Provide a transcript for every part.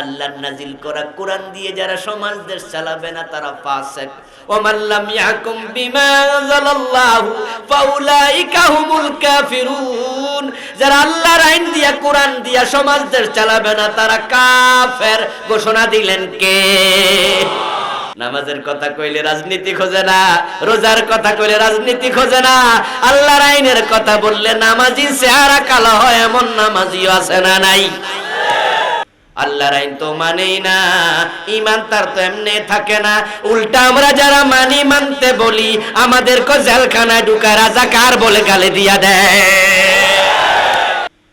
আল্লাহ নাজিল করা কোরআন দিয়ে যারা সমাজ দেশ চালাবে না, তারা কে? নামাজের কথা কইলে রাজনীতি খোঁজে না, রোজার কথা কইলে রাজনীতি খোঁজে না, আল্লাহর আইনের কথা বললে নামাজি চেহারা কালো হয়, এমন নামাজিও আছে না নাই? আল্লাহর আইন তো মানেই না ইমান তার তো এমনি থাকে না। উল্টা আমরা যারা মানি, মানতে বলি, আমাদেরকে জেলখানায় ঢুকা রাজা কার বলে গালে দিয়া দেয়।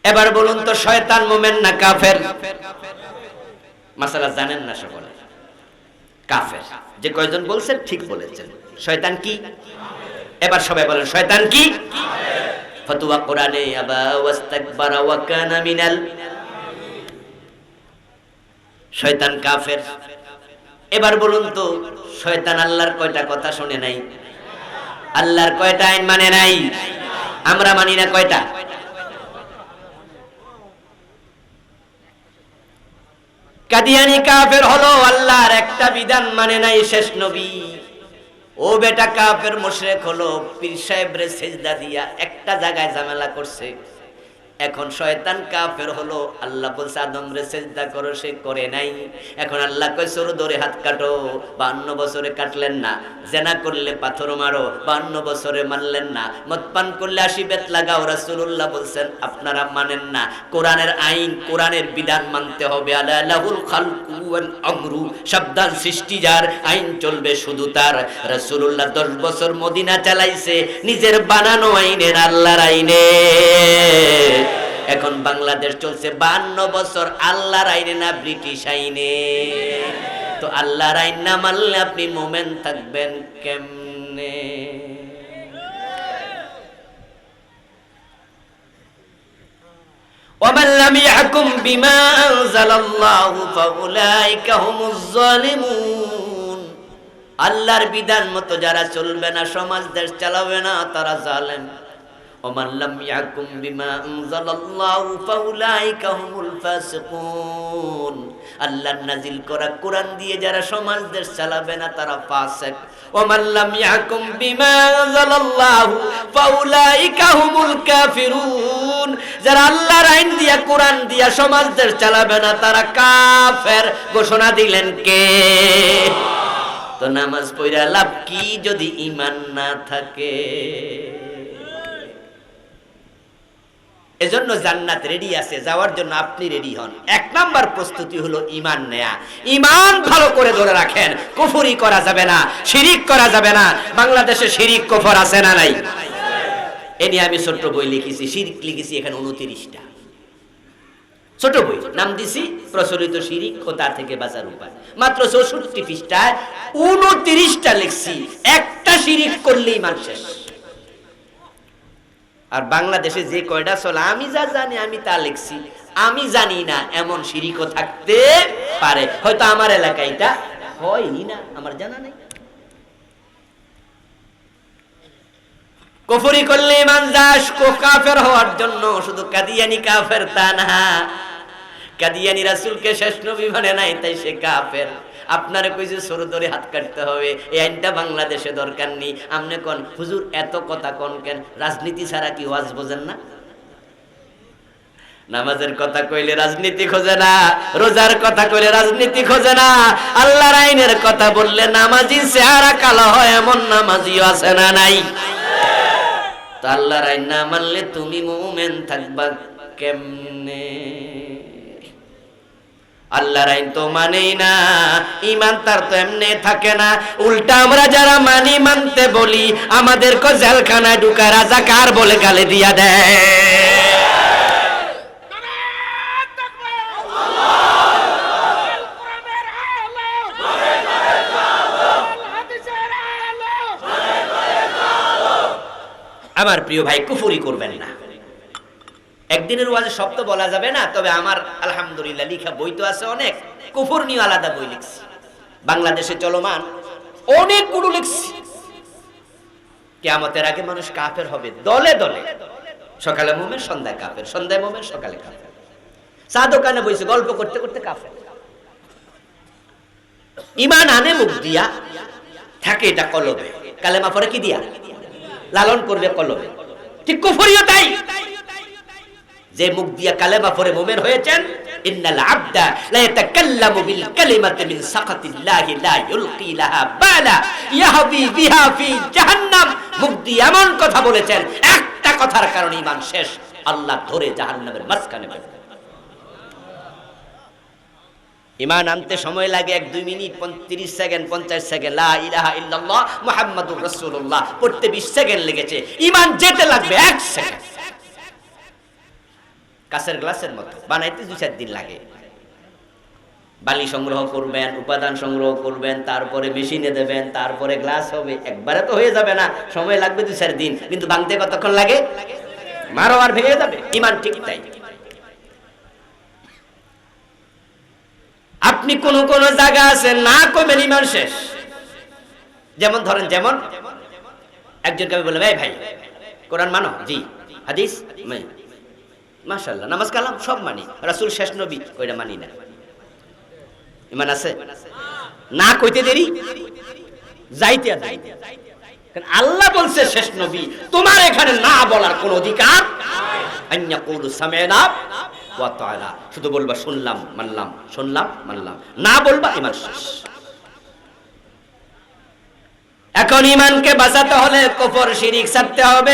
এবার বলুন তো, শয়তান মোমেন না কাফের? মাসালা জানেন না সকলে? কাফের। যে কয়জন বলছেন ঠিক বলেছেন। শয়তান কি? এবার সবাই বলেন, শয়তান কি? ফতুয়া কোরআনে আবা ওয়াস্তাকবারা ওয়া কানা মিনাল শয়তান কাফের। এবার বলুন তো, শয়তান আল্লাহর কয়টা কথা শুনে নাই? আল্লাহর কয়টা আইন মানে নাই? আমরা মানি না কয়টা? কাদিয়ানি কাফের হলো আল্লাহর একটা বিধান মানে নাই শেষ নবী। ও বেটা কাফের মুশরিক হলো পীর সাহেবরে সেজদা দিয়া একটা জায়গায় ঝামেলা করছে। এখন শয়তান কাফের হলো। আল্লাহ বলছে আদম রে সেজদা করো, সে করে নাই। এখন আল্লাহ কয়, সরু ধরে হাত কাটো। বান্ন বছরে কাটলেন না। জেনা করলে পাথর মারো বান্ন বছরে মারলেন না। মদ পান করলে আশি বেত লাগাও। রাসূলুল্লাহ বলছেন, আপনারা মানেন না। কোরআনের আইন, কোরআনের বিধান মানতে হবে। আলা লাহুল খালকু ওয়াল আমরু। সাবধান সৃষ্টি যার, আইন চলবে শুধু তার। রাসূলুল্লাহ 10 বছর মদিনা চালাইছে। নিজের বানানো আইনের, আল্লাহর আইনে। এখন বাংলাদেশ চলছে বান্ন বছর আল্লাহর আইনে না ব্রিটিশ আইনে তো আল্লাহর আইন না মানলে আপনি মোমেন থাকবেন কেমনে ومن لم يحكم بما أنزل الله فأولئك هم الظالمون আল্লাহর বিধান মতো যারা চলবে না সমাজ দেশ চালাবে না তারা জালেম ومن لم يحكم بما أنزل الله فأولئك هم الفاسقون আল্লাহর নাজিল করা কোরআন দিয়ে যারা সমাজ দেশ চালাবে না তারা ফাসিক ومن لم يحكم بما أنزل الله فأولئك هم الكافرون যারা আল্লাহর আইন দিয়া কোরআন দিয়া সমাজ দেশ চালাবে না তারা কাফের ঘোষণা দিলেন কে তো নামাজ পড়া লাভ কি যদি ইমান না থাকে এজন্য জান্নাত রেডি আছে, যাওয়ার জন্য আপনি রেডি হন। এক নাম্বার প্রস্তুতি হলো ইমান নেয়া। ইমান ভালো করে ধরে রাখেন, কুফুরি করা যাবে না, শিরিক করা যাবে না। বাংলাদেশে শিরিক, কফর আছে না নাই? এ নিয়ে আমি ছোট্ট বই লিখেছি, শিরিক লিখেছি এখানে উনতিরিশটা। ছোট বই, নাম দিছি, প্রচলিত শিরিক ও থেকে বাঁচার উপায়। মাত্র চৌষট্টি পৃষ্ঠায় উনতিরিশটা লিখছি, একটা শিরিক করলেই মান শেষ। আর বাংলাদেশে যে কয়টা চলে, আমি যা জানি, আমি তা লিখছি। আমি জানি না, এমন শিরিকও থাকতে পারে। হয়তো আমার এলাকায় এটা হয়ই না, আমার জানা নেই। কফরি করলে ইমান যাস কাফের হওয়ার জন্য, শুধু কাদিয়ানি কাফের তা না। কাদিয়ানি রাসূলকে শেষ নবী মানে নাই, তাই সে কাফের। আপনারে কইছে সরু ধরে হাত কাটতে হবে? এই আইনটা বাংলাদেশে দরকার নেই। আপনি কোন, হুজুর এত কথা কোন কেন? রাজনীতি ছাড়া কি ওয়াজ বোঝেন না? নামাজের কথা কইলে রাজনীতি খোঁজে না, রোজার কথা কইলে রাজনীতি খোঁজে না, আল্লাহর আইনের কথা বললে নামাজি চেহারা কালো হয়, এমন নামাজিও আছে না নাই? তো আল্লাহর আইন না মানলে তুমি মুমেন থাকবা কেমনে? আল্লাহর আইন তো মানেই না ইমান তার তো এমনি থাকে না। উল্টা আমরা যারা মানি মানতে বলি, আমাদেরকে জেলখানায় ঢুকা রাজা কার বলে গালে দিয়া দেয়? আমার প্রিয় ভাই কুফুরি করবেন না। একদিনের ওয়াজে সব তো বলা যাবে না, তবে আমার আলহামদুলিল্লাহ লিখা বই তো আছে অনেক। কুফুর নিয়ে আলাদা বই লিখছি। বাংলাদেশে চলমান অনেকগুলো লিখছি। কেয়ামতের আগে মানুষ কাফের হবে, দলে দলে। সকালে মোমের সন্ধ্যায় কাফের, সন্ধ্যায় মোমের সকালে কাফের। চা দোকানে বসে গল্প করতে করতে কাফের। ইমান আনে মুখ দিয়া, থাকে এটা কলবে। কালেমা পরে কি দিয়া? লালন করবে কলবে। ঠিক কুফরিও তাই। যে মুখ দিয়া কালেমা পরে মুমিন হয়েছেন, ইন্নাল লা বিল কালিমাতি মিন লা ইউলকি লাহা বালা, ইয়াহদি বিহা ফি জাহান্নাম। মুখ এমন কথা বলেছেন, একটা কথার কারণে ঈমান শেষ। আল্লাহ ধরে জাহান্নামের মাঝখানে ফেলবে ইমান আনতে সময় লাগে এক, দুই মিনিট পঁয়ত্রিশ সেকেন্ড, পঞ্চাশ সেকেন্ড। লা ইলাহা ইল্লাল্লাহ মুহাম্মাদুর রাসূলুল্লাহ। পড়তে বিশ সেকেন্ড লেগেছে। ইমান যেতে লাগবে এক সেকেন্ড। কাছের গ্লাসের মতো। বানাইতে দুই চার দিন লাগে। বালি সংগ্রহ করবেন, উপাদান সংগ্রহ করবেন, তারপরে মেশিনে দেবেন, তারপরে গ্লাস হবে। একবারে তো হয়ে যাবে না, সময় লাগবে দুই চার দিন। কিন্তু ভাঙতে কতক্ষণ লাগে? মারো আর ভেঙে যাবে। ইমান ঠিক তাই। আপনি কোন কোন জায়গা আছে, না কমেন ইমান শেষ। যেমন ধরেন, যেমন একজনকে আমি বললাম এই ভাই, কোরআন মানো? জি, হাদিস? মাশাল্লাহ নামাজ কালাম সব মানি, রাসূল শেষ নবী কইরা মানি না। ইমান আছে? না কইতে দেরি? যাইতে আল্লাহ বলছে শেষ নবী, তোমার এখানে না বলার কোন অধিকার শুধু বলবা শুনলাম, মানলাম শুনলাম, মানলাম। না বলবা ইমান শেষ। এখন ইমানকে বাঁচাতে হলে কফর, শিরিক ছাড়তে হবে